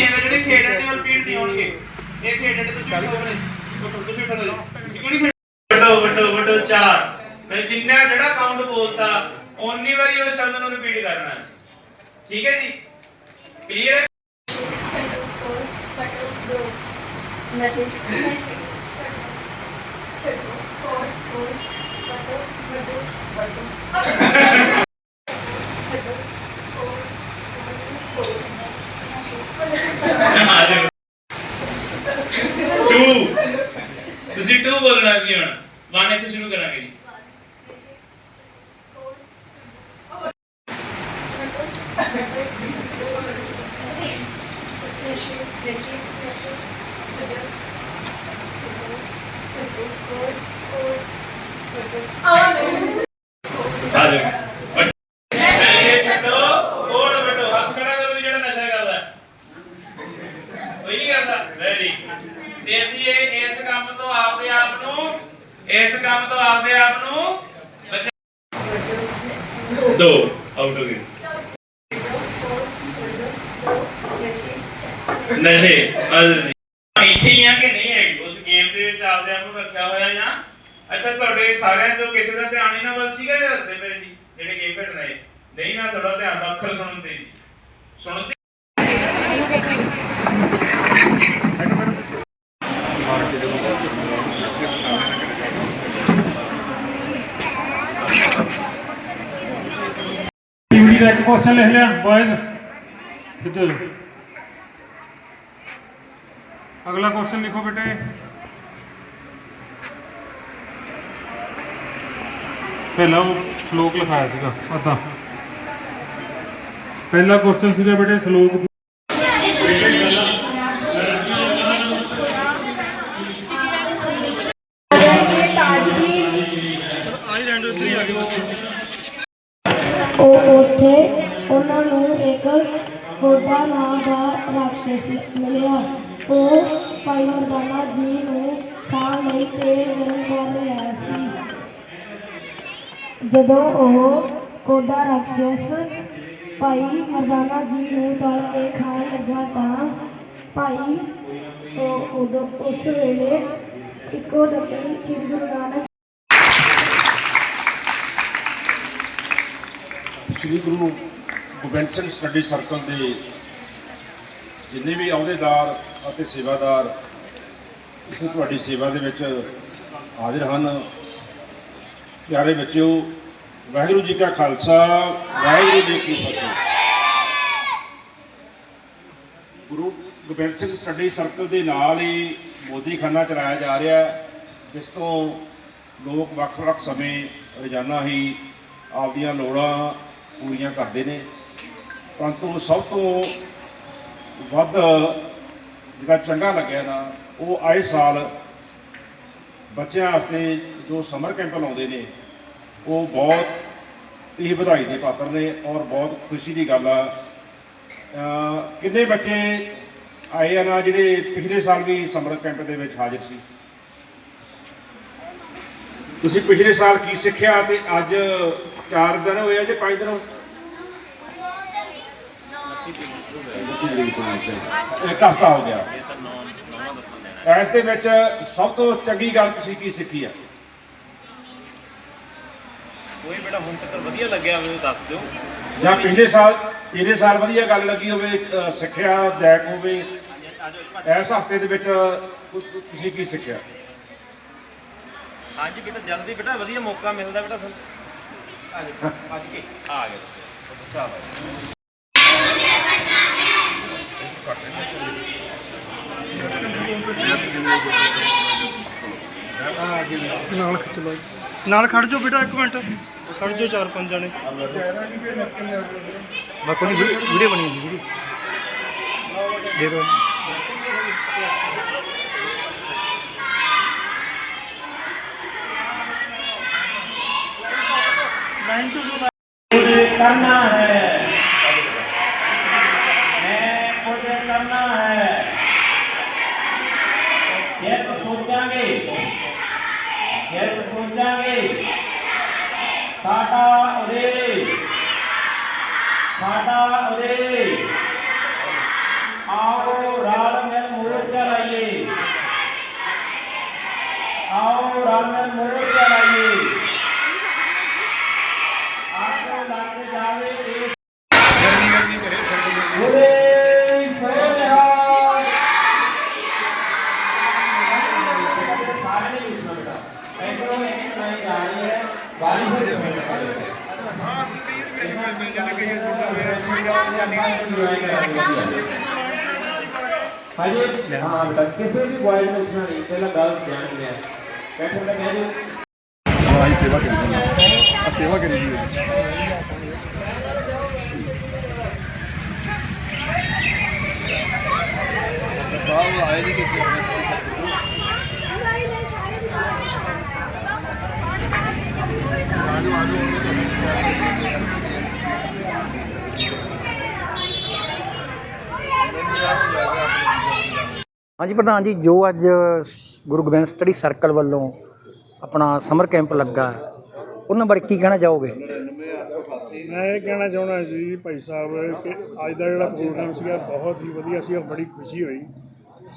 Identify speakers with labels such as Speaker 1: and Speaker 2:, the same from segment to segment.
Speaker 1: ਜਿਹੜੇ ਖੇਡਣ ਦੇ ਰਿਪੀਟ ਨਹੀਂ ਹੋਣਗੇ ਇਹ ਖੇਡਣ ਦੇ ਤੁਸੀਂ ਹੋਣੇ ਤੁਸੀਂ ਹੈ ਨਹੀਂ ਵੱਡੋ ਵੱਡੋ ਵੱਡੋ ਚਾਰ ਮੈਂ ਜਿੰਨਾ ਜਿਹੜਾ ਕਾਊਂਟ ਬੋਲਤਾ ਓਨੀ ਵਾਰੀ ਉਸ ਸ਼ਬਦ ਨੂੰ ਰਿਪੀਟ ਕਰਨਾ ਹੈ। ਠੀਕ ਹੈ ਜੀ ਕਲੀਅਰ ਹੈ ਆ ਜਾਓ 2 ਤੁਸੀਂ 2 ਬੋਲਣਾ ਸੀ ਹੁਣ 1 ਇੱਥੇ ਸ਼ੁਰੂ ਕਰਾਂਗੇ ਜੀ ਆ ਜਾਓ ਨਸ਼ੇ ਛੱਡੋ ਕੋੜ ਬਟੋ ਹੱਥ ਖੜਾ ਕਰੋ ਵੀ ਜਿਹੜਾ ਨਸ਼ਾ ਕਰਦਾ ਹੈ। ਕੋਈ ਨਹੀਂ ਕਰਦਾ ਵੈਰੀ ਤੇ ਅਸੀਂ ਇਹ ਇਸ ਕੰਮ ਤੋਂ ਆਪਦੇ ਆਪ ਨੂੰ ਇਸ ਕੰਮ ਤੋਂ ਆਪਦੇ ਆਪ ਨੂੰ ਬਚਾ ਦੋ ਆਊਟ ਹੋ ਗਏ ਨਸ਼ੇ ਅਲ ਇੱਥੇ ਹੀ ਆ ਕਿ ਨਹੀਂ ਹੈ ਉਸ ਗੇਮ ਦੇ ਵਿੱਚ ਆਪਦੇ ਆਪ ਨੂੰ ਰੱਖਿਆ ਹੋਇਆ ਜਾਂ? ਅੱਛਾ, ਤੁਹਾਡੇ ਸਾਰਿਆਂ ਚੋਂ ਕਿਸੇ ਦਾ ਧਿਆਨ ਇਹਨਾਂ ਵੱਲ ਸੀਗਾ ਵੀ ਹੱਸਦੇ ਪਏ ਸੀ, ਜਿਹੜੇ ਗੇਮ ਖੇਡ ਰਹੇ? ਨਹੀਂ ਨਾ ਤੁਹਾਡਾ ਧਿਆਨ ਤਾਂ ਅੱਖਰ ਸੁਣਨ ਤੇ ਸੀ। ਸੁਣਨ ਤੇ
Speaker 2: ਟੀਵੀ ਦਾ ਇੱਕ ਕੁਐਸਚਨ ਲਿਖ ਲਿਆ ਬॉयਜ਼ ਕਿਤੇ ਅਗਲਾ ਕੁਐਸਚਨ ਲਿਖੋ ਬੇਟੇ। ਪਹਿਲਾਂ ਉਹ ਸ਼ਲੋਕ ਲਿਖਾਇਆ ਸੀਗਾ, ਅੱਧਾ। ਪਹਿਲਾ ਕੁਐਸਚਨ ਸੀਗਾ ਬੇਟੇ, ਸ਼ਲੋਕ
Speaker 3: ਉਹ ਉੱਥੇ ਉਹਨਾਂ ਨੂੰ ਇੱਕ ਗੋਡਾ ਨਾਂ ਦਾ ਰਾਖਸ਼ ਮਿਲਿਆ। ਭਾਈ ਜੀ ਨੂੰ ਖਾਣ ਲਈ ਤੇਲ ਗਰਮ ਕਰ ਰਿਹਾ ਸੀ। ਜਦੋਂ ਉਹ ਗੋਡਾ ਰਾਖਸ਼ ਭਾਈ ਮਰਦਾਨਾ ਜੀ ਨੂੰ ਤਲ ਕੇ ਖਾਣ ਲੱਗਾ ਤਾਂ ਭਾਈ ਉਹ ਉਦੋਂ ਉਸ ਵੇਲੇ ਇੱਕੋ ਦਮ ਸ੍ਰੀ ਗੁਰੂ ਨਾਨਕ
Speaker 4: ਸ੍ਰੀ ਗੁਰੂ ਗੋਬਿੰਦ ਸਿੰਘ ਸਟੱਡੀ ਸਰਕਲ ਦੇ ਜਿੰਨੇ ਵੀ ਅਹੁਦੇਦਾਰ ਅਤੇ ਸੇਵਾਦਾਰ ਤੁਹਾਡੀ ਸੇਵਾ ਦੇ ਵਿੱਚ ਹਾਜ਼ਰ ਹਨ। ਪਿਆਰੇ ਬੱਚਿਓ, ਵਾਹਿਗੁਰੂ ਜੀ ਕਾ ਖਾਲਸਾ, ਵਾਹਿਗੁਰੂ ਜੀ ਕੀ ਫਤਿਹ। ਗੁਰੂ ਗੋਬਿੰਦ ਸਿੰਘ ਸਟੱਡੀ ਸਰਕਲ ਦੇ ਨਾਲ ਹੀ ਮੋਦੀਖਾਨਾ ਚਲਾਇਆ ਜਾ ਰਿਹਾ ਹੈ, ਜਿਸ ਤੋਂ ਲੋਕ ਵੱਖ-ਵੱਖ ਸਮੇਂ ਰੋਜ਼ਾਨਾ ਹੀ ਆਪਦੀਆਂ ਲੋੜਾਂ ਪੂਰੀਆਂ ਕਰਦੇ ਨੇ। ਪਰੰਤੂ ਸਭ ਤੋਂ ਵੱਧ ਜਿਹੜਾ ਚੰਗਾ ਲੱਗਿਆ ਨਾ ਉਹ ਆਏ ਸਾਲ ਬੱਚਿਆਂ ਵਾਸਤੇ ਜੋ ਸਮਰ ਕੈਂਪ ਲਾਉਂਦੇ ਨੇ, ਉਹ ਬਹੁਤ ਹੀ ਵਧਾਈ ਦੇ ਪਾਤਰ ਨੇ ਔਰ ਬਹੁਤ ਖੁਸ਼ੀ ਦੀ ਗੱਲ ਆ। ਕਿੰਨੇ ਬੱਚੇ ਆਏ ਆ ਨਾ ਜਿਹੜੇ ਪਿਛਲੇ ਸਾਲ ਵੀ ਸਮਰ ਕੈਂਪ ਦੇ ਵਿੱਚ ਹਾਜ਼ਰ ਸੀ? ਤੁਸੀਂ ਪਿਛਲੇ ਸਾਲ ਕੀ ਸਿੱਖਿਆ ਤੇ ਅੱਜ 4 ਦਿਨ ਹੋਏ ਆ ਜੇ 5 ਦਿਨ ਹੋਏ ਹਫ਼ਤਾ ਹੋ ਗਿਆ। ਇਸ ਦੇ ਵਿੱਚ ਸਭ ਤੋਂ ਚੰਗੀ ਗੱਲ ਤੁਸੀਂ ਕੀ ਸਿੱਖੀ ਆ?
Speaker 5: ਕੋਈ ਬੇਟਾ ਹੁਣ ਤੱਕ ਵਧੀਆ ਲੱਗਿਆ ਉਹ ਦੱਸ ਦਿਓ।
Speaker 4: ਜਾਂ ਪਿਛਲੇ ਸਾਲ ਪਿਛਲੇ ਸਾਲ ਵਧੀਆ ਗੱਲ ਲੱਗੀ ਹੋਵੇ ਸਿੱਖਿਆ ਦਾਇਕ ਹੋਵੇ ਇਸ ਹਫ਼ਤੇ ਦੇ ਵਿੱਚ ਤੁਸੀਂ ਕੀ ਸਿੱਖਿਆ?
Speaker 5: ਹਾਂਜੀ ਬੇਟਾ ਜਲਦੀ ਬੇਟਾ ਵਧੀਆ ਮੌਕਾ ਮਿਲਦਾ ਬੇਟਾ ਤੁਹਾਨੂੰ। ਆ ਕੇ? ਆ ਚਲੋ
Speaker 6: ਨਾਲ ਖਿੱਚ ਲਓ ਨਾਲ ਖੜ ਜਾਓ ਬੇਟਾ, ਇੱਕ ਮਿੰਟ। ਖੜ ਜਾਓ ਚਾਰ ਪੰਜ ਜਣੇ। ਬਾਕੀ ਦੀ ਵੀਡੀਓ ਬਣੀ ਹੁੰਦੀ ਵੀਡੀਓ। ਦੇ
Speaker 1: ਦੋ ਕਰਨਾ ਹੈ। ਸਾਡਾ ਉਰੇ। ਸਾਡਾ ਉਰੇ। ਆਓ ਰਾਲ ਮਿਲ ਮੋਰਚਾ ਲਾਈਏ। ਆਓ ਰਾਲ ਮਿਲ ਰਹੀ ਹੈ ਵਾਰੀ ਸੇ ਹਾਂਜੀ ਹਾਂ ਬੇਟਾ ਕਿਸੇ ਵੀ ਬॉयਜ਼ ਨੂੰ ਉੱਠਣਾ ਨਹੀਂ ਪਹਿਲਾਂ ਗਰਲਸ ਧਿਆਨ ਦਿਆ ਬੈਠੋ ਬੇਟਾ ਕਹਿ ਦਿਓ
Speaker 7: ਹਾਂਜੀ ਪ੍ਰਧਾਨ ਜੀ, ਜੋ ਅੱਜ ਗੁਰੂ ਗੋਬਿੰਦ ਸਟੱਡੀ ਸਰਕਲ ਵੱਲੋਂ ਆਪਣਾ ਸਮਰ ਕੈਂਪ ਲੱਗਾ, ਉਹਨਾਂ ਬਾਰੇ ਕੀ ਕਹਿਣਾ ਚਾਹੋਗੇ?
Speaker 6: ਮੈਂ ਇਹ ਕਹਿਣਾ ਚਾਹੁੰਦਾ ਜੀ ਭਾਈ ਸਾਹਿਬ ਕਿ ਅੱਜ ਦਾ ਜਿਹੜਾ ਪ੍ਰੋਗਰਾਮ ਸੀਗਾ ਬਹੁਤ ਹੀ ਵਧੀਆ ਸੀ, ਔਰ ਬੜੀ ਖੁਸ਼ੀ ਹੋਈ।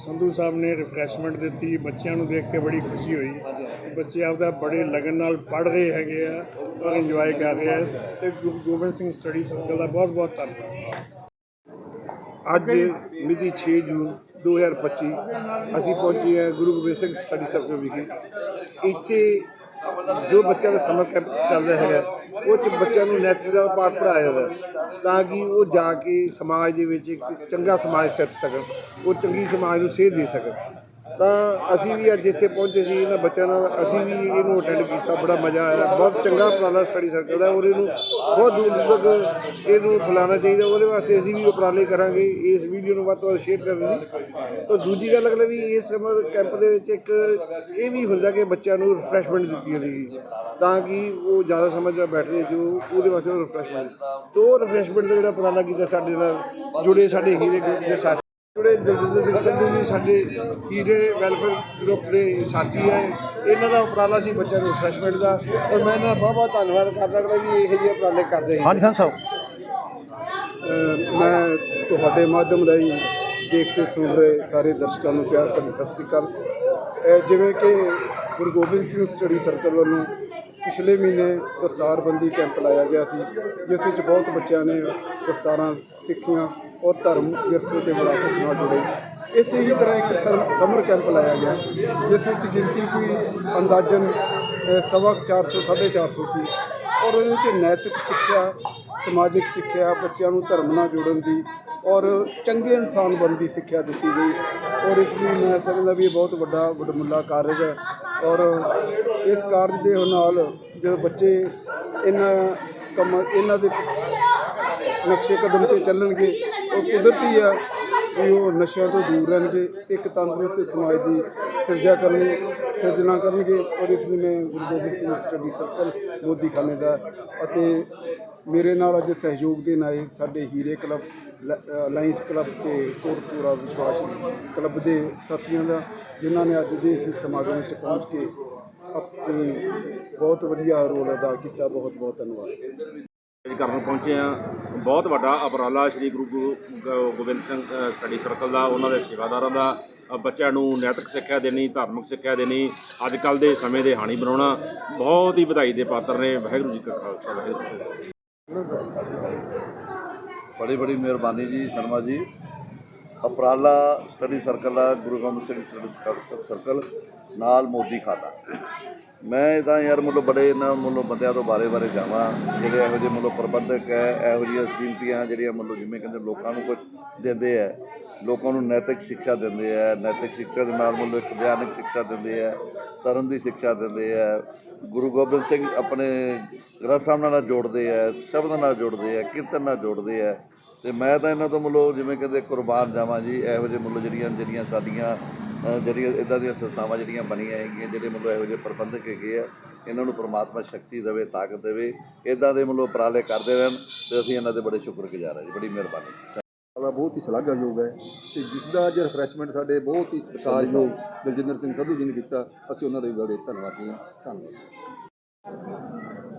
Speaker 6: ਸੰਧੂ ਸਾਹਿਬ ਨੇ ਰਿਫਰੈਸ਼ਮੈਂਟ ਦਿੱਤੀ, ਬੱਚਿਆਂ ਨੂੰ ਦੇਖ ਕੇ ਬੜੀ ਖੁਸ਼ੀ ਹੋਈ। ਬੱਚੇ ਆਪਦਾ ਬੜੇ ਲਗਨ ਨਾਲ ਪੜ੍ਹ ਰਹੇ ਹੈਗੇ ਆ, ਔਰ ਇੰਜੋਏ ਕਰ ਰਹੇ ਆ। ਤੇ ਗੁਰੂ ਗੋਬਿੰਦ ਸਿੰਘ ਸਟੱਡੀ ਸਰਕਲ ਦਾ ਬਹੁਤ ਬਹੁਤ ਧੰਨਵਾਦ।
Speaker 8: ਅੱਜ ਮਿਤੀ 6 ਜੂਨ 2025 ਅਸੀਂ ਪਹੁੰਚੇ ਹਾਂ ਗੁਰੂ ਗੋਬਿੰਦ ਸਿੰਘ ਸਟੱਡੀ ਸਰਕਲ ਵਿਖੇ। ਇੱਥੇ ਜੋ ਬੱਚਿਆਂ ਦਾ ਸਮਰ ਕੈਂਪ ਚੱਲ ਰਿਹਾ ਹੈਗਾ, ਉਹ ਚ ਬੱਚਿਆਂ ਨੂੰ ਨੈਤਿਕ ਦਾ ਪਾਠ ਪੜਾਇਆ ਜਾਂਦਾ ਹੈ ਤਾਂ ਕਿ ਉਹ ਜਾ ਕੇ ਸਮਾਜ ਦੇ ਵਿੱਚ ਇੱਕ ਚੰਗਾ ਸਮਾਜ ਸੱਟ ਸਕਣ, ਉਹ ਚੰਗੀ ਸਮਾਜ ਨੂੰ ਸੇਧ ਦੇ ਸਕਣ। ਤਾਂ ਅਸੀਂ ਵੀ ਅੱਜ ਇੱਥੇ ਪਹੁੰਚੇ ਸੀ, ਇਹਨਾਂ ਬੱਚਿਆਂ ਨਾਲ ਅਸੀਂ ਵੀ ਇਹਨੂੰ ਅਟੈਂਡ ਕੀਤਾ, ਬੜਾ ਮਜ਼ਾ ਆਇਆ। ਬਹੁਤ ਚੰਗਾ ਉਪਰਾਲਾ ਸਟੱਡੀ ਸਰਕਲ ਦਾ, ਔਰ ਇਹਨੂੰ ਬਹੁਤ ਦੂਰ ਦੂਰ ਤੱਕ ਇਹਨੂੰ ਫੈਲਾਉਣਾ ਚਾਹੀਦਾ, ਉਹਦੇ ਵਾਸਤੇ ਅਸੀਂ ਵੀ ਉਪਰਾਲੇ ਕਰਾਂਗੇ। ਇਸ ਵੀਡੀਓ ਨੂੰ ਵੱਧ ਤੋਂ ਵੱਧ ਸ਼ੇਅਰ ਕਰਨ ਲਈ। ਤਾਂ ਦੂਜੀ ਗੱਲ ਅਗਲੇ ਵੀ, ਇਸ ਸਮਰ ਕੈਂਪ ਦੇ ਵਿੱਚ ਇੱਕ ਇਹ ਵੀ ਹੁੰਦਾ ਕਿ ਬੱਚਿਆਂ ਨੂੰ ਰਿਫਰੈਸ਼ਮੈਂਟ ਦਿੱਤੀ ਜਾਂਦੀ ਤਾਂ ਕਿ ਉਹ ਜ਼ਿਆਦਾ ਸਮਾਂ ਨਾਲ ਬੈਠਦੇ ਜੋ ਉਹਦੇ ਵਾਸਤੇ ਰਿਫਰੈਸ਼ਮੈਂਟ ਤੋਂ ਉਹ ਰਿਫਰੈਸ਼ਮੈਂਟ ਦਾ ਜਿਹੜਾ ਉਪਰਾਲਾ ਕੀਤਾ, ਸਾਡੇ ਨਾਲ ਜੁੜੇ ਸਾਡੇ ਹੀਰੇ ਗਰੁੱਪ ਦੇ ਸਾਥੀ। ਜਿਹੜੇ ਦਲਜਿੰਦਰ ਸਿੰਘ ਸੰਧੂ ਜੀ ਸਾਡੇ ਹੀਰੇ ਵੈਲਫੇਅਰ ਗਰੁੱਪ ਦੇ ਸਾਥੀ ਹੈ ਇਹਨਾਂ ਦਾ ਉਪਰਾਲਾ ਸੀ ਬੱਚਿਆਂ ਨੂੰ ਰਿਫਰੈਸ਼ਮੈਂਟ ਦਾ ਔਰ ਮੈਂ ਇਹਨਾਂ ਦਾ ਬਹੁਤ ਬਹੁਤ ਧੰਨਵਾਦ ਕਰਦਾ ਕਿ ਵੀ ਇਹੋ ਜਿਹੇ ਉਪਰਾਲੇ ਕਰਦੇ ਸੀ
Speaker 7: ਹਾਂਜੀ ਸੰਤ ਸਾਹਿਬ
Speaker 8: ਮੈਂ ਤੁਹਾਡੇ ਮਾਧਿਅਮ ਰਾਹੀਂ ਦੇਖਦੇ ਸੁਣ ਰਹੇ ਸਾਰੇ ਦਰਸ਼ਕਾਂ ਨੂੰ ਪਿਆਰ ਭਰੀ ਸਤਿ ਸ੍ਰੀ ਅਕਾਲ। ਜਿਵੇਂ ਕਿ ਗੁਰੂ ਗੋਬਿੰਦ ਸਿੰਘ ਸਟੱਡੀ ਸਰਕਲ ਵੱਲੋਂ ਪਿਛਲੇ ਮਹੀਨੇ ਦਸਤਾਰਬੰਦੀ ਕੈਂਪ ਲਾਇਆ ਗਿਆ ਸੀ ਜਿਸ ਵਿੱਚ ਬਹੁਤ ਬੱਚਿਆਂ ਨੇ ਦਸਤਾਰਾਂ ਸਿੱਖੀਆਂ ਔਰ ਧਰਮ ਵਿਰਸੇ ਤੇ ਵਿਰਾਸਤ ਨਾਲ ਜੁੜੇ। ਇਸੇ ਹੀ ਤਰ੍ਹਾਂ ਇੱਕ ਸਰ- ਸਮਰ ਕੈਂਪ ਲਾਇਆ ਗਿਆ, ਜਿਸ ਵਿੱਚ ਗਿਣਤੀ ਕੋਈ ਅੰਦਾਜ਼ਨ, ਅਹ, ਸਵਾ ਕੁ 400 450 ਸੀ ਔਰ ਉਹਦੇ ਵਿੱਚ ਨੈਤਿਕ ਸਿੱਖਿਆ, ਸਮਾਜਿਕ ਸਿੱਖਿਆ, ਬੱਚਿਆਂ ਨੂੰ ਧਰਮ ਨਾਲ ਜੋੜਨ ਦੀ ਔਰ ਚੰਗੇ ਇਨਸਾਨ ਬਣਨ ਦੀ ਸਿੱਖਿਆ ਦਿੱਤੀ ਗਈ। ਔਰ ਇਸ ਲਈ ਮੈਂ ਸਮਝਦਾ ਵੀ ਇਹ ਬਹੁਤ ਵੱਡਾ ਵਡਮੁੱਲਾ ਕਾਰਜ ਹੈ। ਔਰ ਇਸ ਕਾਰਜ ਦੇ ਨਾਲ ਜਦੋਂ ਬੱਚੇ ਇਹਨਾਂ ਕੰਮ, ਇਹਨਾਂ ਦੇ ਨਕਸ਼ੇ ਕਦਮ ਤੇ ਚੱਲਣਗੇ, ਉਹ ਕੁਦਰਤੀ ਆ ਵੀ ਉਹ ਨਸ਼ਿਆਂ ਤੋਂ ਦੂਰ ਰਹਿਣਗੇ, ਇੱਕ ਤੰਦਰੁਸਤ ਸਮਾਜ ਦੀ ਸਿਰਜਾ ਕਰਨੀ ਸਿਰਜਣਾ ਕਰਨਗੇ ਔਰ ਇਸ ਲਈ ਮੈਂ ਗੁਰੂ ਗੋਬਿੰਦ ਸਿੰਘ ਸਟੱਡੀ ਸਰਕਲ ਮੋਦੀ ਖਾਨੇ ਦਾ ਅਤੇ ਮੇਰੇ ਨਾਲ ਅੱਜ ਸਹਿਯੋਗ ਦੇਣ ਆਏ ਸਾਡੇ ਹੀਰੇ ਕਲੱਬ ਲਾਇੰਸ ਕਲੱਬ ਤੇ ਕੋਟਪੂਰਾ ਵਿਸ਼ਵਾਸ ਕਲੱਬ ਦੇ ਸਾਥੀਆਂ ਦਾ, ਜਿਨ੍ਹਾਂ ਨੇ ਅੱਜ ਦੇ ਇਸ ਸਮਾਗਮ ਵਿੱਚ ਪਹੁੰਚ ਕੇ ਆਪਣੀ ਬਹੁਤ ਵਧੀਆ ਰੋਲ ਅਦਾ ਕੀਤਾ ਬਹੁਤ ਬਹੁਤ ਧੰਨਵਾਦ।
Speaker 4: ਜੀ ਕਰਨ ਪਹੁੰਚੇ ਆ ਬਹੁਤ ਵੱਡਾ ਉਪਰਾਲਾ ਸ਼੍ਰੀ ਗੁਰੂ ਗੋ- ਗੋਬਿੰਦ ਸਿੰਘ ਸਟੱਡੀ ਸਰਕਲ ਦਾ, ਉਹਨਾਂ ਦੇ ਸੇਵਾਦਾਰਾਂ ਦਾ ਬੱਚਿਆਂ ਨੂੰ ਨੈਤਿਕ ਸਿੱਖਿਆ ਦੇਣੀ, ਧਾਰਮਿਕ ਸਿੱਖਿਆ ਦੇਣੀ ਅੱਜ ਕੱਲ ਦੇ ਸਮੇਂ ਦੇ ਹਾਣੀ ਬਣਾਉਣਾ, ਬਹੁਤ ਹੀ ਵਧਾਈ ਦੇ ਪਾਤਰ ਨੇ। ਵਾਹਿਗੁਰੂ ਜੀ ਕਾ ਖਾਲਸਾ, ਵਾਹਿਗੁਰੂ ਜੀ
Speaker 9: ਬੜੀ ਬੜੀ ਮਿਹਰਬਾਨੀ ਜੀ ਸ਼ਰਮਾ ਜੀ। ਅਪਰਾਲਾ ਸਟੱਡੀ ਸਰਕਲ ਦਾ, ਗੁਰੂ ਗੋਬਿੰਦ ਸਿੰਘ ਸਟੱਡੀ ਸਰਕਲ, ਨਾਲ ਮੋਦੀ ਖਾਤਾ। ਮੈਂ ਤਾਂ ਯਾਰ ਮਤਲਬ ਬੜੇ ਇਹਨਾਂ ਮਤਲਬ ਬੰਦਿਆਂ ਤੋਂ ਬਾਰੇ ਬਾਰੇ ਜਾਵਾਂ, ਜਿਹੜੇ ਇਹੋ ਜਿਹੇ ਮਤਲਬ ਪ੍ਰਬੰਧਕ ਹੈ, ਇਹੋ ਜਿਹੀਆਂ ਸੀਮਤੀਆਂ ਜਿਹੜੀਆਂ ਮਤਲਬ ਜਿਵੇਂ ਕਹਿੰਦੇ ਲੋਕਾਂ ਨੂੰ ਕੁਝ ਦਿੰਦੇ ਆ ਲੋਕਾਂ ਨੂੰ ਨੈਤਿਕ ਸਿੱਖਿਆ ਦਿੰਦੇ ਆ ਨੈਤਿਕ ਸਿੱਖਿਆ ਦੇ ਨਾਲ ਮਤਲਬ ਇੱਕ ਵਿਗਿਆਨਕ ਸਿੱਖਿਆ ਦਿੰਦੇ ਆ ਧਰਮ ਦੀ ਸਿੱਖਿਆ ਦਿੰਦੇ ਆ ਗੁਰੂ ਗੋਬਿੰਦ ਸਿੰਘ ਆਪਣੇ ਗ੍ਰੰਥ ਸਾਹਿਬ ਨਾਲ ਜੋੜਦੇ ਆ ਸ਼ਬਦ ਨਾਲ ਜੋੜਦੇ ਆ ਕੀਰਤਨ ਨਾਲ ਜੋੜਦੇ ਆ ਤੇ ਮੈਂ ਤਾਂ ਇਹਨਾਂ ਤੋਂ ਮਤਲਬ ਜਿਵੇਂ ਕਹਿੰਦੇ ਕੁਰਬਾਨ ਜਾਵਾਂ ਜੀ, ਇਹੋ ਜਿਹੇ ਮਤਲਬ ਜਿਹੜੀਆਂ ਜਿਹੜੀਆਂ ਸਾਡੀਆਂ ਅ, ਜਿਹੜੀਆਂ ਇਦਾਂ ਦੀਆਂ ਸੰਸਥਾਵਾਂ ਜਿਹੜੀਆਂ ਬਣੀਆਂ ਹੈਗੀਆਂ ਜਿਹੜੇ ਮਤਲਬ ਇਹੋ ਜਿਹੇ ਪ੍ਰਬੰਧਕ ਹੈਗੇ ਆ ਇਹਨਾਂ ਨੂੰ ਪ੍ਰਮਾਤਮਾ ਸ਼ਕਤੀ ਦੇਵੇ ਤਾਕਤ ਦੇਵੇ ਇਦਾਂ ਦੇ ਮਤਲਬ ਉਪਰਾਲੇ ਕਰਦੇ ਰਹਿਣ ਤੇ ਅਸੀਂ ਇਹਨਾਂ ਦੇ ਬੜੇ ਸ਼ੁਕਰਗੁਜ਼ਾਰ ਹਾਂ ਜੀ ਬੜੀ ਮਿਹਰਬਾਨੀ।
Speaker 8: ਦਾ ਬਹੁਤ ਹੀ ਸ਼ਲਾਘਾਯੋਗ ਹੈ ਤੇ ਜਿਸ ਦਾ ਅੱਜ ਰਿਫਰੈਸ਼ਮੈਂਟ ਸਾਡੇ ਬਹੁਤ ਹੀ ਸਤਿਕਾਰਯੋਗ ਦਲਜਿੰਦਰ ਸਿੰਘ ਸੰਧੂ ਜੀ ਨੇ ਕੀਤਾ ਅਸੀਂ ਉਹਨਾਂ ਦੇ ਵੀ ਬੜੇ ਧੰਨਵਾਦੀ ਹਾਂ। ਧੰਨਵਾਦ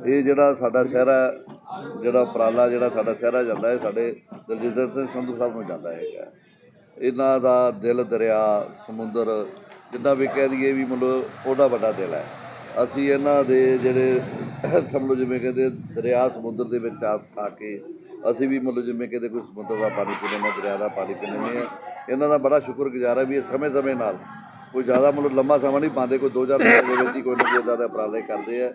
Speaker 9: ਇਹ ਜਿਹੜਾ ਸਾਡਾ ਸ਼ਹਿਰਾ ਜਿਹੜਾ ਉਪਰਾਲਾ ਜਿਹੜਾ ਸਾਡਾ ਸ਼ਹਿਰਾ ਜਾਂਦਾ ਹੈ ਸਾਡੇ ਦਲਜਿੰਦਰ ਸਿੰਘ ਸੰਧੂ ਸਾਹਿਬ ਨੂੰ ਜਾਂਦਾ ਹੈਗਾ। ਇਹਨਾਂ ਦਾ ਦਿਲ ਦਰਿਆ, ਸਮੁੰਦਰ, ਜਿੱਦਾਂ ਵੀ ਕਹਿ ਦਈਏ ਵੀ ਮਤਲਬ ਉਹਦਾ ਵੱਡਾ ਦਿਲ ਹੈ। ਅਸੀਂ ਇਹਨਾਂ ਦੇ ਜਿਹੜੇ ਸਮਝੋ ਜਿਵੇਂ ਕਹਿੰਦੇ ਦਰਿਆ, ਸਮੁੰਦਰ ਦੇ ਵਿੱਚ ਆ ਆ ਕੇ ਅਸੀਂ ਵੀ ਮਤਲਬ ਜਿਵੇਂ ਕਹਿੰਦੇ ਕੋਈ ਸਮੁੰਦਰ ਦਾ ਪਾਣੀ ਪੀਂਦੇ ਨੇ ਦਰਿਆ ਦਾ ਪਾਣੀ ਪੀਂਦੇ ਨੇ ਇਹਨਾਂ ਦਾ ਬੜਾ ਸ਼ੁਕਰਗੁਜ਼ਾਰ ਹੈ ਵੀ ਇਹ ਸਮੇਂ-ਸਮੇਂ ਨਾਲ ਕੋਈ ਜ਼ਿਆਦਾ ਮਤਲਬ ਲੰਮਾ ਸਮਾਂ ਨਹੀਂ ਪਾਉਂਦੇ, ਕੋਈ 2000 ਰੁਪਏ ਦੇ ਵਿੱਚ ਹੀ ਕੋਈ ਨਾ ਕੋਈ ਜ਼ਿਆਦਾ ਉਪਰਾਲੇ ਕਰਦੇ ਆ।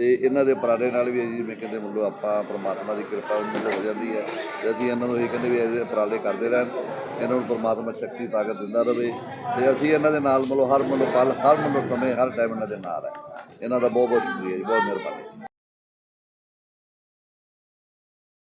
Speaker 9: ਤੇ ਇਹਨਾਂ ਦੇ ਉਪਰਾਲੇ ਨਾਲ ਵੀ ਅਸੀਂ ਜਿਵੇਂ ਕਹਿੰਦੇ ਮਤਲਬ ਆਪਾਂ ਪ੍ਰਮਾਤਮਾ ਦੀ ਕਿਰਪਾ ਉਹਨਾਂ ਹੋ ਜਾਂਦੀ ਹੈ ਤੇ ਅਸੀਂ ਇਹਨਾਂ ਨੂੰ ਇਹ ਕਹਿੰਦੇ ਵੀ ਇਹ ਉਪਰਾਲੇ ਕਰਦੇ ਰਹਿਣ, ਇਹਨਾਂ ਨੂੰ ਪ੍ਰਮਾਤਮਾ ਸ਼ਕਤੀ, ਤਾਕਤ ਦਿੰਦਾ ਰਹੇ ਤੇ ਅਸੀਂ ਇਹਨਾਂ ਦੇ ਨਾਲ ਮਤਲਬ ਹਰ ਮਤਲਬ ਪਲ ਹਰ ਮਤਲਬ ਸਮੇਂ, ਹਰ ਟਾਈਮ ਇਹਨਾਂ ਦੇ ਨਾਲ ਹੈ। ਇਹਨਾਂ ਦਾ ਬਹੁਤ ਬਹੁਤ ਸ਼ੁਕਰੀਆ ਜੀ, ਬਹੁਤ ਮਿਹਰਬਾਨੀ।